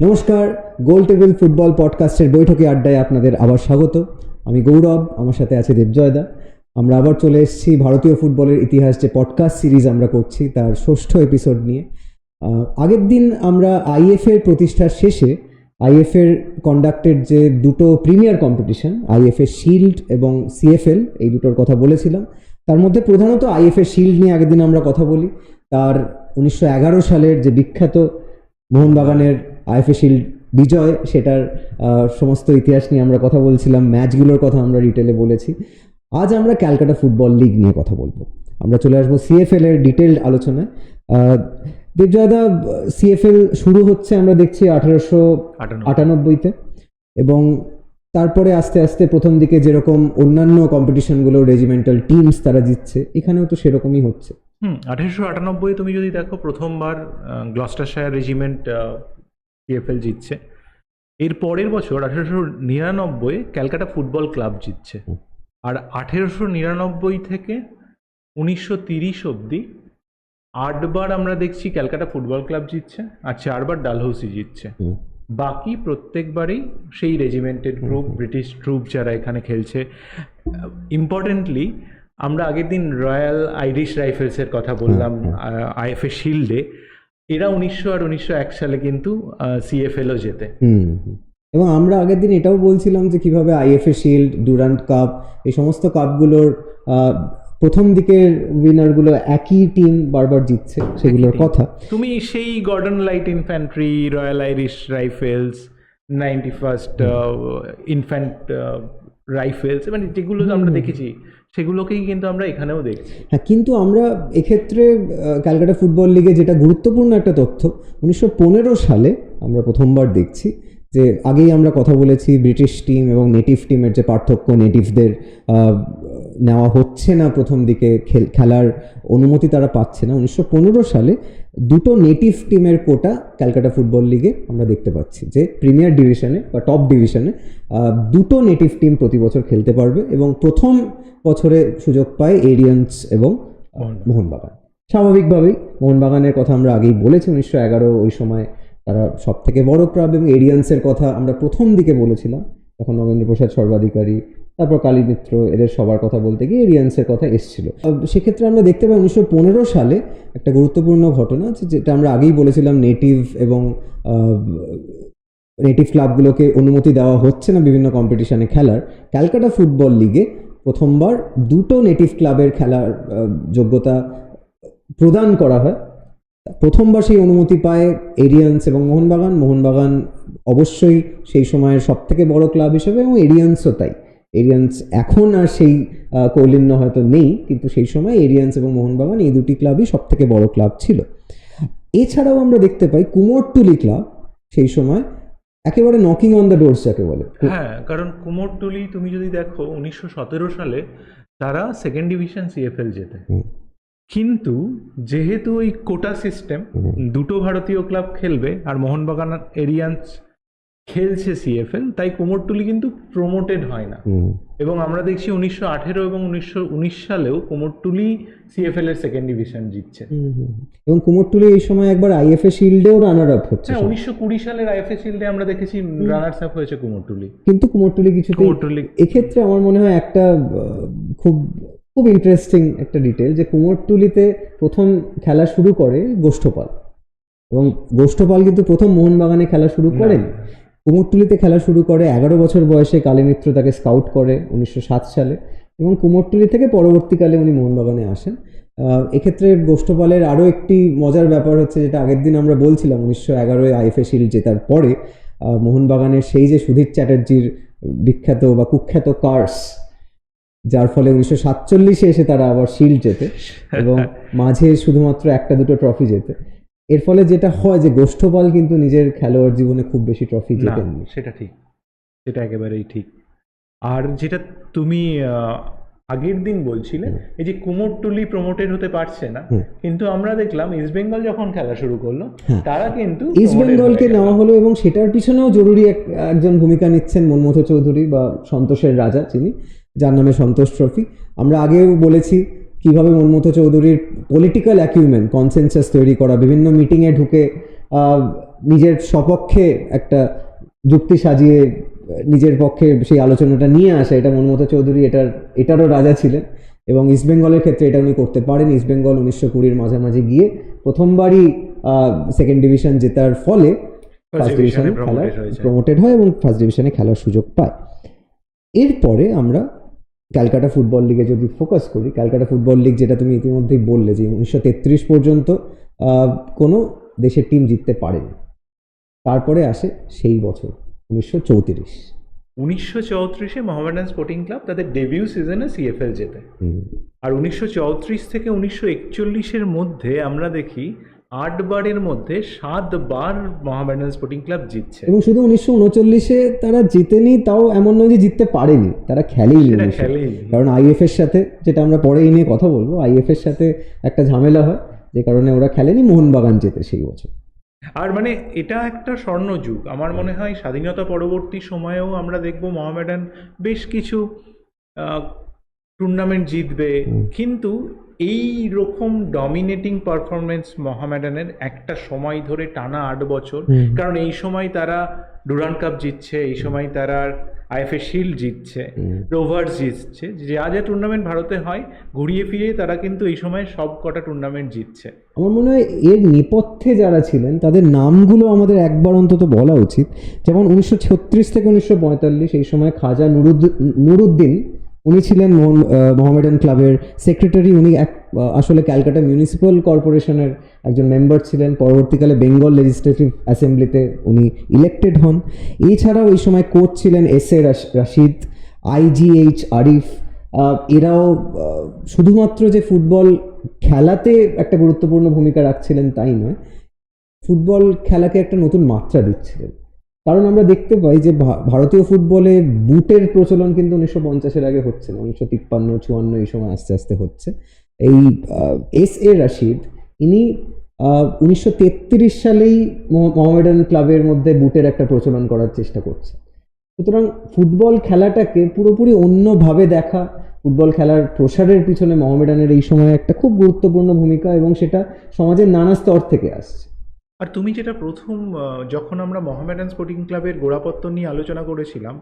নমস্কার, গোল table football পডকাস্টের বৈঠকে আড্ডায় আপনাদের আবার স্বাগত। আমি গৌরব, আমার সাথে আছে দেবজয়দা। আমরা আবার চলে এসেছি ভারতীয় ফুটবলের ইতিহাস যে পডকাস্ট সিরিজ আমরা করছি, তার ষষ্ঠ এপিসোড নিয়ে। আগের দিন আমরা আইএফ এর প্রতিষ্ঠার শেষে আইএফ এর কন্ডাক্টেড যে দুটো প্রিমিয়ার কম্পিটিশন আইএফএ শিল্ড এবং সিএফএল এই দুটোর কথা বলেছিলাম। তার মধ্যে প্রধানত আইএফএ শিল্ড নিয়ে আগের দিন আমরা কথা বলি। তার উনিশশো এগারো সালের যে বিখ্যাত মোহনবাগানের আইএফএ শিল্ড বিজয় সেটার সমস্ত ইতিহাস নিয়ে আমরা কথা বলছিলাম ম্যাচগুলোর কথা আমরা ডিটেলে বলেছি। আজ আমরা ক্যালকাটা ফুটবল লিগ নিয়ে কথা বলব। আমরা চলে আসব সিএফএল এর ডিটেলড আলোচনায়। দেবজয়দা সিএফএল শুরু হচ্ছে আমরা দেখছি আঠারোশো আটানব্বইতে। এবং তারপরে আস্তে আস্তে প্রথম দিকে যেরকম অন্যান্য কম্পিটিশনগুলো রেজিমেন্টাল টিমস তারা জিতছে এখানেও তো সেরকমই হচ্ছে। হুম আঠেরোশো আটানব্বই তুমি যদি দেখো প্রথমবার গ্লস্টারশায়ার রেজিমেন্ট পিএফএল জিতছে। এর পরের বছর আঠেরোশো নিরানব্বই ক্যালকাটা ফুটবল ক্লাব জিতছে। আর আঠেরোশো নিরানব্বই থেকে উনিশশো তিরিশ অবধি আটবার আমরা দেখছি ক্যালকাটা ফুটবল ক্লাব জিতছে আর চারবার ডালহৌসি জিতছে। বাকি প্রত্যেকবারই সেই রেজিমেন্টেড গ্রুপ ব্রিটিশ ট্রুপ যারা এখানে খেলছে। ইম্পর্টেন্টলি আমরা আগের দিন রয়্যাল আইরিশ রাইফেলসের কথা বললাম আইএফএ শিল্ডে এরা উনিশশো আর উনিশশো এক সালে কিন্তু সিএফএলও জেতে। হুম। এবং আমরা আগের দিন এটাও বলছিলাম যে কীভাবে আইএফএ শিল্ড ডুরান্ট কাপ এই সমস্ত কাপগুলোর প্রথম দিকের উইনারগুলো একই টিম বারবার জিতছে সেগুলোর কথা। তুমি সেই Gordon light infantry royal Irish rifles ninety first infant rifles মানে যেগুলো আমরা দেখেছি সেগুলোকেই কিন্তু আমরা এখানেও দেখছি। হ্যাঁ কিন্তু আমরা এক্ষেত্রে ক্যালকাটা ফুটবল লিগে যেটা গুরুত্বপূর্ণ একটা তথ্য, উনিশশো পনেরো সালে আমরা প্রথমবার দেখছি যে আগেই আমরা কথা বলেছি ব্রিটিশ টিম এবং নেটিভ টিমের যে পার্থক্য নেটিভদের নেওয়া হচ্ছে না প্রথম দিকে খেলার অনুমতি তারা পাচ্ছে না। উনিশশো পনেরো সালে দুটো নেটিভ টিমের কোটা ক্যালকাটা ফুটবল লিগে আমরা দেখতে পাচ্ছি যে প্রিমিয়ার ডিভিশনে বা টপ ডিভিশনে দুটো নেটিভ টিম প্রতি বছর খেলতে পারবে এবং প্রথম বছরে সুযোগ পায় এরিয়ান্স এবং মোহনবাগান। মোহনবাগান। স্বাভাবিকভাবেই মোহনবাগানের কথা আমরা আগেই বলেছি উনিশশো এগারো ওই সময় তারা সব থেকে বড় ক্লাব এবং এরিয়ান্সের কথা আমরা প্রথম দিকে বলেছিলাম। তখন নগেন্দ্র প্রসাদ সর্বাধিকারী তারপর কালী মিত্র এদের সবার কথা বলতে গিয়ে এরিয়ান্সের কথা এসেছিল। সেক্ষেত্রে আমরা দেখতে পাই উনিশশো পনেরো সালে একটা গুরুত্বপূর্ণ ঘটনা যেটা আমরা আগেই বলেছিলাম নেটিভ এবং নেটিভ ক্লাবগুলোকে অনুমতি দেওয়া হচ্ছে না বিভিন্ন কম্পিটিশনে খেলার। ক্যালকাটা ফুটবল লিগে প্রথমবার দুটো নেটিভ ক্লাবের খেলার যোগ্যতা প্রদান করা হয়। প্রথমবার সেই অনুমতি পায় এরিয়ান্স এবং মোহনবাগান। মোহনবাগান অবশ্যই সেই সময়ের সব থেকে বড় ক্লাব হিসেবে এবং এরিয়ান্সও তাই। এরিয়ান্স এখন আর সেই কৌলিন্য হয়তো নেই কিন্তু সেই সময় এরিয়ান্স এবং মোহনবাগান এই দুটি ক্লাবই সব থেকে বড় ক্লাব ছিল। এছাড়াও আমরা দেখতে পাই কুমোরটুলি ক্লাব সেই সময় একেবারে নকিং অন দ্য ডোরস যাকে বলে। হ্যাঁ কারণ কুমোরটুলি তুমি যদি দেখো উনিশশো সতেরো সালে তারা সেকেন্ড ডিভিশন সিএফএল জেতে। কিন্তু যেহেতু ওই কোটা সিস্টেম দুটো ভারতীয় ক্লাব খেলবে আর মোহনবাগান আর এরিয়ান্স খেলছে সিএফএল তাই কুমোরটুলি কিন্তু প্রমোটেড হয় না। এবং আমরা দেখছি উনিশশো আঠেরো এবং উনিশশো উনিশ সালেও কুমোরটুলি সিএফএল এর সেকেন্ড ডিভিশন জিতছে। এবং কুমোরটুলি এই সময় একবার আইএফএ শিল্ডেও রানার আপ হচ্ছে হ্যাঁ উনিশশো কুড়ি সালের আইএফএ শিল্ডে আমরা দেখেছি রানার্স আপ হয়েছে কুমোরটুলি। কিন্তু কুমোরটুলি কিছু কুমোরটুলি এক্ষেত্রে আমার মনে হয় একটা খুব খুব ইন্টারেস্টিং একটা ডিটেল যে কুমোরটুলিতে প্রথম খেলা শুরু করে গোষ্ঠপাল। এবং গোষ্ঠপাল কিন্তু প্রথম মোহনবাগানে খেলা শুরু করেন। কুমোরটুলিতে খেলা শুরু করে এগারো বছর বয়সে কালী মিত্র তাকে স্কাউট করে উনিশশো সাত সালে এবং কুমোরটুলি থেকে পরবর্তীকালে উনি মোহনবাগানে আসেন। এক্ষেত্রে গোষ্ঠপালের আরও একটি মজার ব্যাপার হচ্ছে যেটা আগের দিন আমরা বলছিলাম উনিশশো এগারোয় আইএফএ শিল্ড জেতার পরে মোহনবাগানের সেই যে সুধীর চ্যাটার্জির বিখ্যাত বা কুখ্যাত কার্স যার ফলে উনিশশো সাতচল্লিশে এসে তারা আবার শিল্ড জেতে এবং মাঝে শুধুমাত্র একটা দুটো ট্রফি জেতে। এর ফলে যেটা হয় যে গোষ্ঠপাল কিন্তু নিজের খেলোয়াড় জীবনে খুব বেশি ট্রফি না জেতেননি সেটা ঠিক। সেটা একেবারেই ঠিক। আর যেটা তুমি আগের দিন বলছিলে এই যে কুমোরটুলি প্রমোটেড হতে পারছে না কিন্তু আমরা দেখলাম ইস্ট বেঙ্গল যখন খেলা শুরু করল হ্যাঁ। তারা কিন্তু ইস্ট বেঙ্গলকে নেওয়া হলো এবং সেটার পিছনেও জরুরি এক- একজন ভূমিকা নিচ্ছেন মনমথ চৌধুরী বা সন্তোষের রাজা যিনি। যার নামে সন্তোষ ট্রফি আমরা আগেও বলেছি কীভাবে মনমথ চৌধুরীর পলিটিক্যাল অ্যাকিউমেন্ট কনসেনসাস তৈরি করা বিভিন্ন মিটিংয়ে ঢুকে আহ, নিজের সপক্ষে একটা যুক্তি সাজিয়ে নিজের পক্ষে সেই আলোচনাটা নিয়ে আসা এটা মনমতো চৌধুরী এটার এটারও রাজা ছিলেন। এবং ইস্টবেঙ্গলের ক্ষেত্রে এটা উনি করতে পারেন। ইস্টবেঙ্গল উনিশশো কুড়ির মাঝামাঝি গিয়ে প্রথমবারই সেকেন্ড ডিভিশন জেতার ফলে ফার্স্ট ডিভিশনে খেলার প্রমোটেড হয় এবং ফার্স্ট ডিভিশনে খেলার সুযোগ পায়। এরপরে আমরা ক্যালকাটা ফুটবল লিগে যদি ফোকাস করি ক্যালকাটা ফুটবল লিগ যেটা তুমি ইতিমধ্যেই বললে যে উনিশশো তেত্রিশ পর্যন্ত কোনো দেশের টিম জিততে পারেনি। তারপরে আসে সেই বছর উনিশশো চৌত্রিশ। উনিশশো চৌত্রিশে মোহামেডান স্পোর্টিং ক্লাব তাদের ডেবিউ সিজনে সিএফএল জেতে। আর উনিশশো চৌত্রিশ থেকে উনিশশো একচল্লিশের মধ্যে আমরা দেখি আটবারের মধ্যে সাতবার মোহামেডান স্পোর্টিং ক্লাব জিতছে। এবং শুধু উনিশশো উনচল্লিশে তারা জিতেনি তাও এমন নয় যে জিততে পারেনি। তারা খেলেইনি সেটা 1900 খেলেই কারণ আইএফ এর সাথে যেটা আমরা পরে এই নিয়ে কথা বলব আইএফ এর সাথে একটা ঝামেলা হয় যে কারণে ওরা খেলেনি মোহনবাগান জেতে সেই বছর। আর মানে এটা একটা স্বর্ণযুগ। আমার মনে হয় স্বাধীনতা পরবর্তী সময়েও আমরা দেখব মহামেডান বেশ কিছু টুর্নামেন্ট জিতবে। কিন্তু এই রকম ডমিনেটিং পারফরমেন্স মোহামেডানের একটা সময় ধরে টানা আট বছর। কারণ এই সময় তারা ডুরান কাপ জিতছে এই সময় তারা আইএফএ শিল্ড জিতছে রোভার্স জিতছে। যা যা টুর্নামেন্ট ভারতে হয় ঘুরিয়ে ফিরিয়ে তারা কিন্তু এই সময় সব কটা টুর্নামেন্ট জিতছে। আমার মনে হয় এর নেপথ্যে যারা ছিলেন তাদের নামগুলো আমাদের একবার অন্তত বলা উচিত। যেমন উনিশশো ছত্রিশ থেকে উনিশশো পঁয়তাল্লিশ এই সময় খাজা নুরুদ্দিন নুরুদ্দিন উনি ছিলেন মোহামেডান ক্লাবের সেক্রেটারি। উনি এক আসলে ক্যালকাটা মিউনিসিপ্যাল কর্পোরেশনের একজন মেম্বার ছিলেন। পরবর্তীকালে বেঙ্গল লেজিসলেটিভ অ্যাসেম্বলিতে উনি ইলেক্টেড হন। এছাড়াও এই সময় কোচ ছিলেন এস এ রাশিদ আইজিএইচ আরিফ। এরাও শুধুমাত্র যে ফুটবল খেলাতে একটা গুরুত্বপূর্ণ ভূমিকা রাখছিলেন তাই নয়, ফুটবল খেলাকে একটা নতুন মাত্রা দিচ্ছিলেন। কারণ আমরা দেখতে পাই যে ভারতীয় ফুটবলে বুটের প্রচলন কিন্তু উনিশশো পঞ্চাশের আগে হচ্ছে না, উনিশশো তিপ্পান্ন, চুয়ান্ন এই সময় আস্তে আস্তে হচ্ছে। এই এস এ রাশিদ, ইনি উনিশশো তেত্রিশ সালেই মোহ- মোহামেডান ক্লাবের মধ্যে বুটের একটা প্রচলন করার চেষ্টা করছে। সুতরাং ফুটবল খেলাটাকে পুরোপুরি অন্যভাবে দেখা, ফুটবল খেলার প্রসারের পিছনে মোহামেডানের এই সময় একটা খুব গুরুত্বপূর্ণ ভূমিকা এবং সেটা সমাজের নানা স্তর থেকে আসছে। আর তুমি যেটা প্রথম যখন আমরা মহামেডান স্পোর্টিং ক্লাবের গোড়াপত্তন নিয়ে আলোচনা করেছিলাম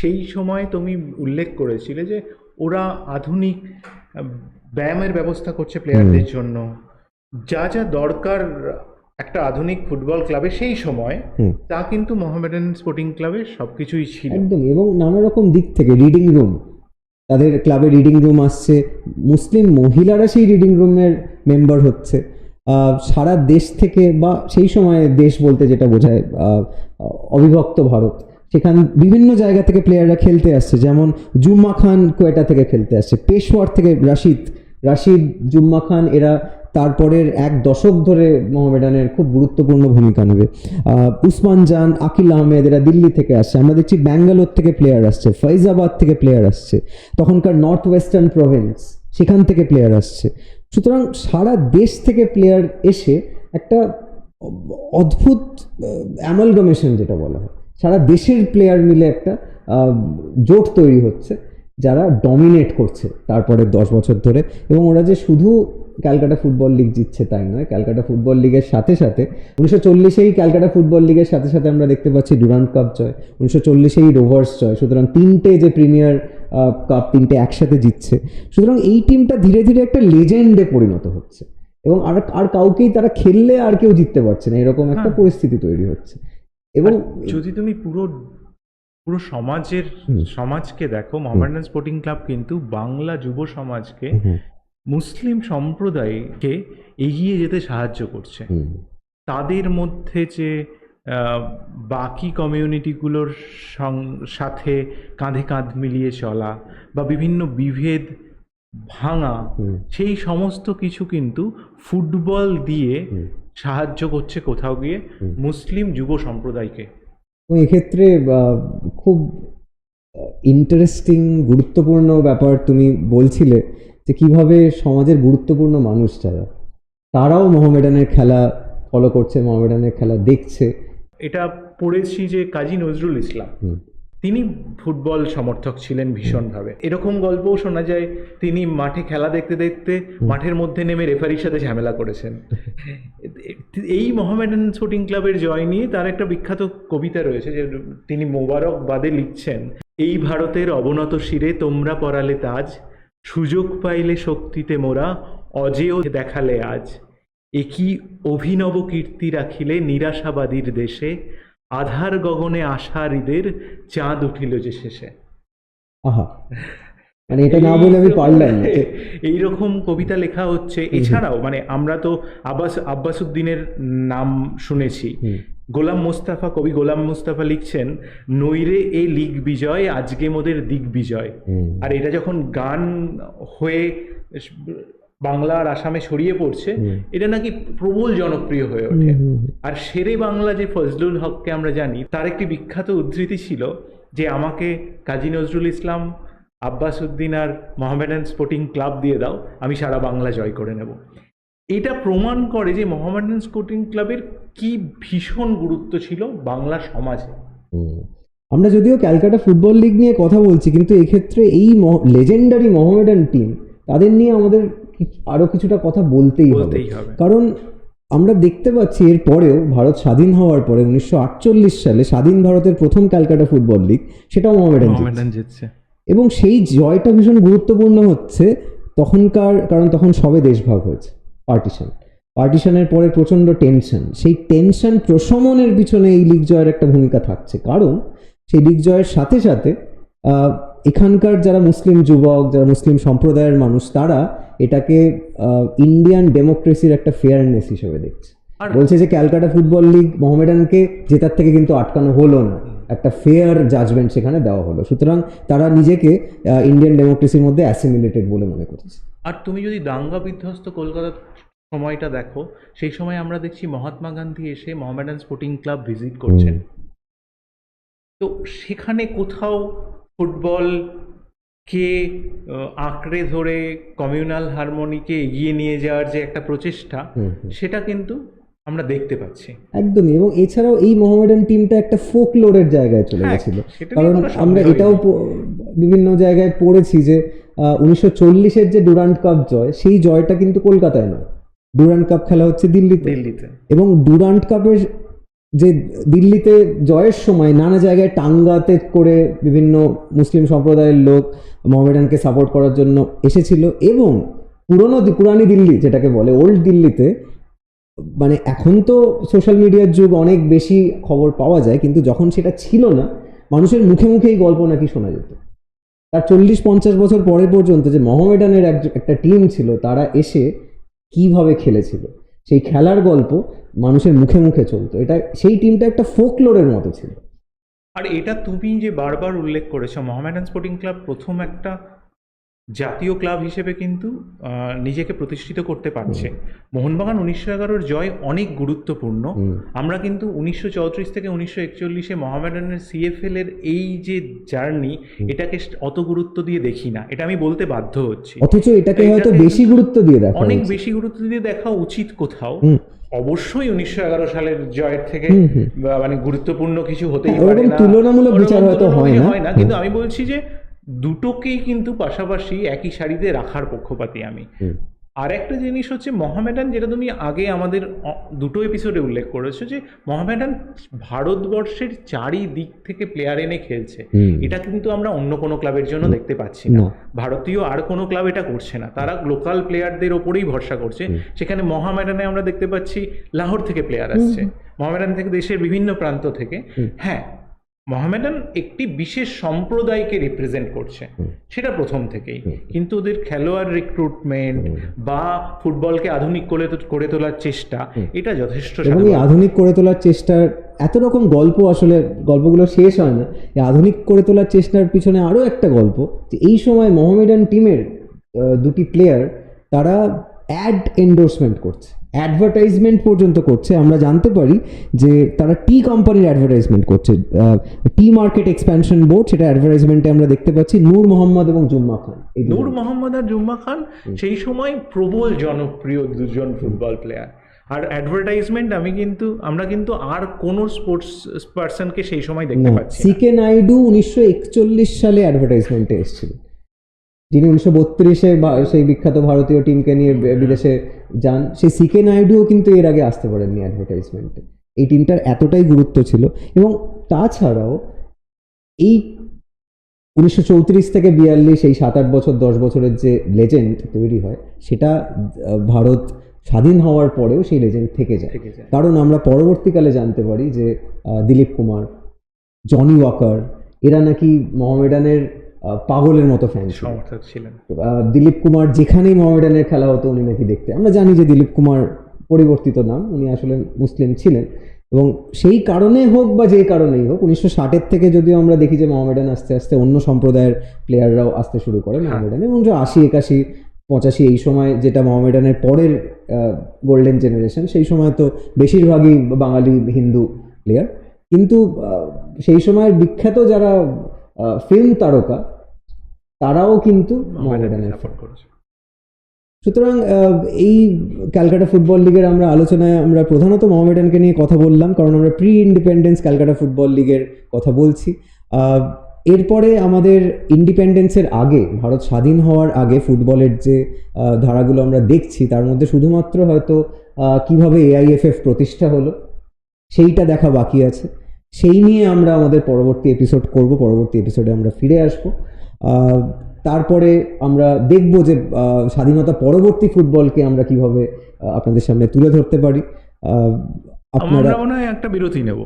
সেই সময় তুমি উল্লেখ করেছিলে যে ওরা আধুনিক ব্যায়ামের ব্যবস্থা করছে প্লেয়ারদের জন্য। যা যা দরকার একটা আধুনিক ফুটবল ক্লাবে সেই সময় তা কিন্তু মোহামেডান স্পোর্টিং ক্লাবের সব কিছুই ছিল। একদম এবং নানা রকম দিক থেকে রিডিং রুম তাদের ক্লাবে রিডিং রুম আসছে মুসলিম মহিলারা সেই রিডিং রুমের মেম্বার হচ্ছে। সারা দেশ থেকে বা সেই সময়ে দেশ বলতে যেটা বোঝায় অবিভক্ত ভারত, সেখান বিভিন্ন জায়গা থেকে প্লেয়াররা খেলতে আসছে। যেমন জুম্মা খান কোয়েটা থেকে খেলতে আসছে পেশোয়ার থেকে রাশিদ রাশিদ, জুম্মা খান এরা তারপরের এক দশক ধরে মোহামেডানের খুব গুরুত্বপূর্ণ ভূমিকা নেবে। উসমান জান, আকিল আহমেদ এরা দিল্লি থেকে আসছে। আমরা দেখছি ব্যাঙ্গালোর থেকে প্লেয়ার আসছে ফৈজাবাদ থেকে প্লেয়ার আসছে। তখনকার নর্থ ওয়েস্টার্ন প্রভিন্স সেখান থেকে প্লেয়ার আসছে। সুতরাং সারা দেশ থেকে প্লেয়ার এসে একটা অদ্ভুত অ্যামালগমেশন যেটা বলা হয়। সারা দেশের প্লেয়ার মিলে একটা জোট তৈরি হচ্ছে, যারা ডমিনেট করছে তারপরে দশ বছর ধরে। এবং ওরা যে শুধু ক্যালকাটা ফুটবল লিগ জিতছে তাই নয়। ক্যালকাটা ফুটবল লিগের সাথে সাথে উনিশশো চল্লিশেই ক্যালকাটা ফুটবল লিগের সাথে সাথে আমরা দেখতে পাচ্ছি ডুরান্ট কাপ জয় উনিশশো চল্লিশেই রোভার্স জয়। সুতরাং তিনটে যে প্রিমিয়ার কাপ তিনটে একসাথে জিতছে। সুতরাং এই টিমটা ধীরে ধীরে একটা লেজেন্ডে পরিণত হচ্ছে। এবং আর আর কাউকেই তারা খেললে আর কেউ জিততে পারছে না। এরকম একটা হ্যাঁ। পরিস্থিতি তৈরি হচ্ছে। এবং যদি তুমি পুরো পুরো সমাজের সমাজকে দেখো মোহামেডান স্পোর্টিং ক্লাব কিন্তু বাংলা যুব সমাজকে মুসলিম সম্প্রদায়কে এগিয়ে যেতে সাহায্য করছে। তাদের মধ্যে যে বাকি কমিউনিটিগুলোর সাথে কাঁধে কাঁধ মিলিয়ে চলা বা বিভিন্ন বিভেদ ভাঙা সেই সমস্ত কিছু কিন্তু ফুটবল দিয়ে সাহায্য করছে কোথাও গিয়ে মুসলিম যুব সম্প্রদায়কে। এক্ষেত্রে খুব ইন্টারেস্টিং গুরুত্বপূর্ণ ব্যাপার তুমি বলছিলে যে কীভাবে সমাজের গুরুত্বপূর্ণ মানুষ যারা তারাও মোহামেডানের খেলা ফলো করছে মোহামেডানের খেলা দেখছে। এটা পড়েছি যে কাজী নজরুল ইসলাম। তিনি ফুটবল সমর্থক ছিলেন ভীষণভাবে। এরকম গল্পও শোনা যায় তিনি মাঠে খেলা দেখতে দেখতে মাঠের মধ্যে নেমে রেফারির সাথে ঝামেলা করেছেন। এই মোহামেডান স্পোর্টিং ক্লাবের জয় নিয়ে তার একটা বিখ্যাত কবিতা রয়েছে যে তিনি মোবারক বাদে লিখছেন এই ভারতের অবনত শিরে তোমরা পরালে তাজ সুযোগ পাইলে শক্তিতে মোরা অজেয় দেখালে আজ। একই অভিনব কীর্তি রাখিলে নিরাশাবাদীর দেশে আধার গগনে আশারীদের চাঁদ উঠিল যে শেষে। আহা মানে এটা না বলে আমি পারলাম না। এইরকম কবিতা লেখা হচ্ছে। এছাড়াও মানে আমরা তো আব্বাস আব্বাসুদ্দিনের নাম শুনেছি। গোলাম মুস্তাফা কবি গোলাম মুস্তাফা লিখছেন নইরে এ লিগ বিজয় আজকে মোদের দিক বিজয়। আর এটা যখন গান হয়ে বাংলা আর আসামে ছড়িয়ে পড়ছে এটা নাকি প্রবল জনপ্রিয় হয়ে ওঠে। আর শেরে বাংলা যে ফজলুল হককে আমরা জানি তার একটি বিখ্যাত উদ্ধৃতি ছিল যে আমাকে কাজী নজরুল ইসলাম আব্বাস উদ্দিন আর মোহামেডান স্পোর্টিং ক্লাব দিয়ে দাও আমি সারা বাংলা জয় করে নেব। এটা প্রমাণ করে যে মোহামেডান স্পোর্টিং ক্লাবের কি ভীষণ গুরুত্ব ছিল বাংলা সমাজে। আমরা যদিও ক্যালকাটা ফুটবল লিগ নিয়ে কথা বলছি কিন্তু এক্ষেত্রে এই লেজেন্ডারি মোহামেডান টিম তাদের নিয়ে আমাদের আরও কিছুটা কথা বলতেই হবে। কারণ আমরা দেখতে পাচ্ছি এর পরেও ভারত স্বাধীন হওয়ার পরে উনিশশো আটচল্লিশ সালে স্বাধীন ভারতের প্রথম ক্যালকাটা ফুটবল লিগ সেটাও মোহামেডান মোহামেডান জিতছে। এবং সেই জয়টা ভীষণ গুরুত্বপূর্ণ হচ্ছে তখনকার কারণ তখন সবে দেশভাগ হয়েছে। পার্টিশন পার্টিশনের পরে প্রচণ্ড টেনশন সেই টেনশন প্রশমনের পিছনে এই লিগ জয়ের একটা ভূমিকা থাকছে। কারণ সেই লিগ জয়ের সাথে সাথে এখানকার যারা মুসলিম যুবক যারা মুসলিম সম্প্রদায়ের মানুষ তারা এটাকে ইন্ডিয়ান ডেমোক্রেসির একটা ফেয়ারনেস হিসেবে দেখছে। আর বলছে যে ক্যালকাটা ফুটবল লিগ মোহামেডানকে জেতার থেকে কিন্তু আটকানো হলো না। একটা ফেয়ার জাজমেন্ট সেখানে দেওয়া হলো। সুতরাং তারা নিজেকে ইন্ডিয়ান ডেমোক্রেসির মধ্যে অ্যাসিমিলেটেড বলে মনে করছে। আর তুমি যদি দাঙ্গা বিধ্বস্ত কলকাতার সময়টা দেখো। সেই সময় আমরা দেখছি মহাত্মা গান্ধী এসে মোহামেডান স্পোর্টিং ক্লাব ভিজিট করছেন। তো সেখানে কোথাও ফুটবল কে আঁকড়ে ধরে কমিউনাল হারমোনিকে এগিয়ে নিয়ে যাওয়ার যে একটা প্রচেষ্টা। সেটা কিন্তু আমরা দেখতে পাচ্ছি। একদমই এবং এছাড়াও এই মোহামেডান টিমটা একটা ফোক লোডের জায়গায় চলে হ্যাঁ, গেছিল। কারণ আমরা এটাও বিভিন্ন জায়গায় পড়েছি যে উনিশশো চল্লিশের যে ডুরান্ট কাপ জয় সেই জয়টা কিন্তু কলকাতায় নয়। ডুরান্ট কাপ খেলা হচ্ছে দিল্লিতে। দিল্লিতে। এবং ডুরান্ট কাপের যে দিল্লিতে জয়ের সময় নানা জায়গায় টাঙ্গাতে করে বিভিন্ন মুসলিম সম্প্রদায়ের লোক মোহামেডানকে সাপোর্ট করার জন্য এসেছিল এবং পুরনো পুরানি দিল্লি যেটাকে বলে ওল্ড দিল্লিতে মানে এখন তো সোশ্যাল মিডিয়ার যুগ অনেক বেশি খবর পাওয়া যায় কিন্তু যখন সেটা ছিল না মানুষের মুখে মুখে এই গল্প নাকি শোনা যেত। তার চল্লিশ পঞ্চাশ বছর পরে পর্যন্ত যে মোহামেডানের এক- একটা টিম ছিল তারা এসে কীভাবে খেলেছিল? সেই খেলার গল্প মানুষের মুখে মুখে চলতো। এটা সেই টিমটা একটা ফোকলোরের মতো ছিল। আর এটা তুমি যে বারবার উল্লেখ করেছ মহামেডান স্পোর্টিং ক্লাব প্রথম একটা জাতীয় ক্লাব হিসেবে কিন্তু নিজেকে প্রতিষ্ঠিত করতে পারছে। মোহনবাগান উনিশশো এগারোর জয় অনেক গুরুত্বপূর্ণ। আমরা কিন্তু উনিশশো চৌত্রিশ থেকে উনিশশো একচল্লিশে মহামেডানের সিএফএল এর এই যে জার্নি এটাকে অত গুরুত্ব দিয়ে দেখি না। এটা আমি বলতে বাধ্য হচ্ছি। অথচ এটাকে হয়তো বেশি গুরুত্ব দিয়ে দেখা অনেক বেশি গুরুত্ব দিয়ে দেখা উচিত কোথাও। অবশ্যই উনিশশো এগারো সালের জয়ের থেকে মানে গুরুত্বপূর্ণ কিছু হতেই পারে না। তুলনামূলক বিচার হয়তো হয়। হয় না। কিন্তু আমি বলছি যে দুটোকেই কিন্তু পাশাপাশি একই সারিতে রাখার পক্ষপাতি আমি। আর একটা জিনিস হচ্ছে মহামেডান যেটা তুমি আগে আমাদের দুটো এপিসোডে উল্লেখ করেছ যে মহামেডান ভারতবর্ষের চারিদিক থেকে প্লেয়ার এনে খেলছে। এটা কিন্তু আমরা অন্য কোনো ক্লাবের জন্য দেখতে পাচ্ছি না। না। ভারতীয় আর কোনো ক্লাব এটা করছে না। তারা লোকাল প্লেয়ারদের ওপরেই ভরসা করছে। সেখানে মহামেডানে আমরা দেখতে পাচ্ছি লাহোর থেকে প্লেয়ার আসছে। মহামেডান থেকে দেশের বিভিন্ন প্রান্ত থেকে। হ্যাঁ মহামেডান একটি বিশেষ সম্প্রদায়কে রিপ্রেজেন্ট করছে। সেটা প্রথম থেকেই। কিন্তু ওদের খেলোয়াড় রিক্রুটমেন্ট বা ফুটবলকে আধুনিক করে করে তোলার চেষ্টা এটা যথেষ্ট আধুনিক করে তোলার চেষ্টার এত রকম গল্প আসলে গল্পগুলো শেষ হয় না। আধুনিক করে তোলার চেষ্টার পিছনে আরও একটা গল্প যে এই সময় মোহামেডান টিমের দুটি প্লেয়ার তারা অ্যাড এন্ডোর্সমেন্ট করছে। অ্যাডভার্টাইজমেন্ট পর্যন্ত করছে। আমরা জানতে পারি যে তারা টি কোম্পানির অ্যাডভার্টাইজমেন্ট করছে। টি মার্কেট এক্সপ্যানশন বোর্ড সেটা অ্যাডভার্টাইজমেন্টে আমরা দেখতে পাচ্ছি নূর মোহাম্মদ এবং জুম্মা খান। নূর মোহাম্মদ আর জুম্মা খান সেই সময় প্রবল জনপ্রিয় দুজন ফুটবল প্লেয়ার আর অ্যাডভার্টাইজমেন্ট আমি কিন্তু আমরা কিন্তু আর কোনো স্পোর্টস পার্সনকে সেই সময় দেখতে পাচ্ছি সিকে নাইডু উনিশশো একচল্লিশ সালে অ্যাডভার্টাইজমেন্টে এসেছিলেন যিনি উনিশশো বত্রিশে সেই বিখ্যাত ভারতীয় টিমকে নিয়ে বিদেশে যান সেই সিকে নাইডুও কিন্তু এর আগে আসতে পারেননি অ্যাডভার্টাইজমেন্টে এই টিমটার এতটাই গুরুত্ব ছিল এবং তাছাড়াও এই উনিশশো চৌত্রিশ থেকে বিয়াল্লিশ এই সাত আট বছর দশ বছরের যে লেজেন্ড তৈরি হয় সেটা ভারত স্বাধীন হওয়ার পরেও সেই লেজেন্ড থেকে যায়। কারণ আমরা পরবর্তীকালে জানতে পারি যে দিলীপ কুমার জনি ওয়াকার এরা নাকি মোহামেডানের পাগলের মতো ফ্যান ছিল সমর্থক ছিলেন। দিলীপ কুমার যেখানেই মোহামেডানের খেলা হতো উনি নাকি দেখতে আমরা জানি যে দিলীপ কুমার পরিবর্তিত নাম উনি আসলে মুসলিম ছিলেন। এবং সেই কারণে হোক বা যেই কারণেই হোক উনিশশো ষাটের থেকে যদিও আমরা দেখি যে মোহামেডান আস্তে আস্তে অন্য সম্প্রদায়ের প্লেয়াররাও আসতে শুরু করে মোহামেডানে। এবং যে আশি একাশি পঁচাশি এই সময় যেটা মোহামেডানের পরের গোল্ডেন জেনারেশন সেই সময় তো বেশিরভাগই বাঙালি হিন্দু প্লেয়ার কিন্তু সেই সময়ের বিখ্যাত যারা ফিল্ম তারকা তারাও কিন্তু মোহামেডানের সাপোর্ট করেছে সুতরাং এই ক্যালকাটা ফুটবল লিগের আমরা আলোচনায় আমরা প্রধানত মোহামেডানকে নিয়ে কথা বললাম কারণ আমরা প্রি ইন্ডিপেন্ডেন্স ক্যালকাটা ফুটবল লিগের কথা বলছি। এরপরে আমাদের ইন্ডিপেন্ডেন্সের আগে ভারত স্বাধীন হওয়ার আগে ফুটবলের যে ধারাগুলো আমরা দেখছি তার মধ্যে শুধুমাত্র হয়তো কীভাবে এআইএফএফ প্রতিষ্ঠা হলো সেইটা দেখা বাকি আছে। সেই নিয়ে আমরা আমাদের পরবর্তী এপিসোড করব পরবর্তী এপিসোডে আমরা ফিরে আসব। তারপরে আমরা দেখব যে স্বাধীনতা পরবর্তী ফুটবলকে আমরা কীভাবে আপনাদের সামনে তুলে ধরতে পারি। আপনারা আমরা মনে হয় একটা বিরতি নেব।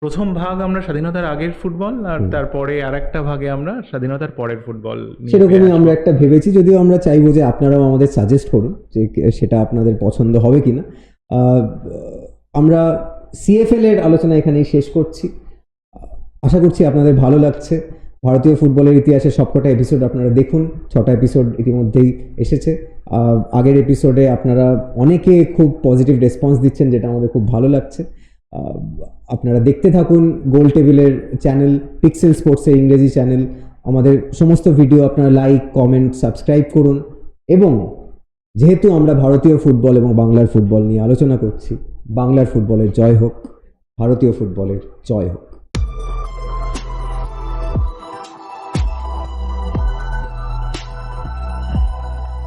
প্রথম ভাগ আমরা স্বাধীনতার আগের ফুটবল আর তারপরে আর একটা ভাগে আমরা স্বাধীনতার পরের ফুটবল সেরকমই আমরা একটা ভেবেছি যদিও আমরা চাইব যে আপনারাও আমাদের সাজেস্ট করুন যে সেটা আপনাদের পছন্দ হবে কিনা। আমরা সিএফএল এর আলোচনা এখানেই শেষ করছি। আশা করছি আপনাদের ভালো লাগছে। ভারতীয় ফুটবলের ইতিহাসে সবকটা এপিসোড আপনারা দেখুন। ছটা এপিসোড ইতিমধ্যেই এসেছে। আগের এপিসোডে আপনারা অনেকে খুব পজিটিভ রেসপন্স দিচ্ছেন, যেটা আমাদের খুব ভালো লাগছে। আপনারা দেখতে থাকুন গোল টেবিলের চ্যানেল পিক্সেল স্পোর্টসের ইংরেজি চ্যানেল আমাদের সমস্ত ভিডিও আপনারা লাইক কমেন্ট সাবস্ক্রাইব করুন। এবং যেহেতু আমরা ভারতীয় ফুটবল এবং বাংলার ফুটবল নিয়ে আলোচনা করছি বাংলার ফুটবলের জয় হোক ভারতীয় ফুটবলের জয় হোক।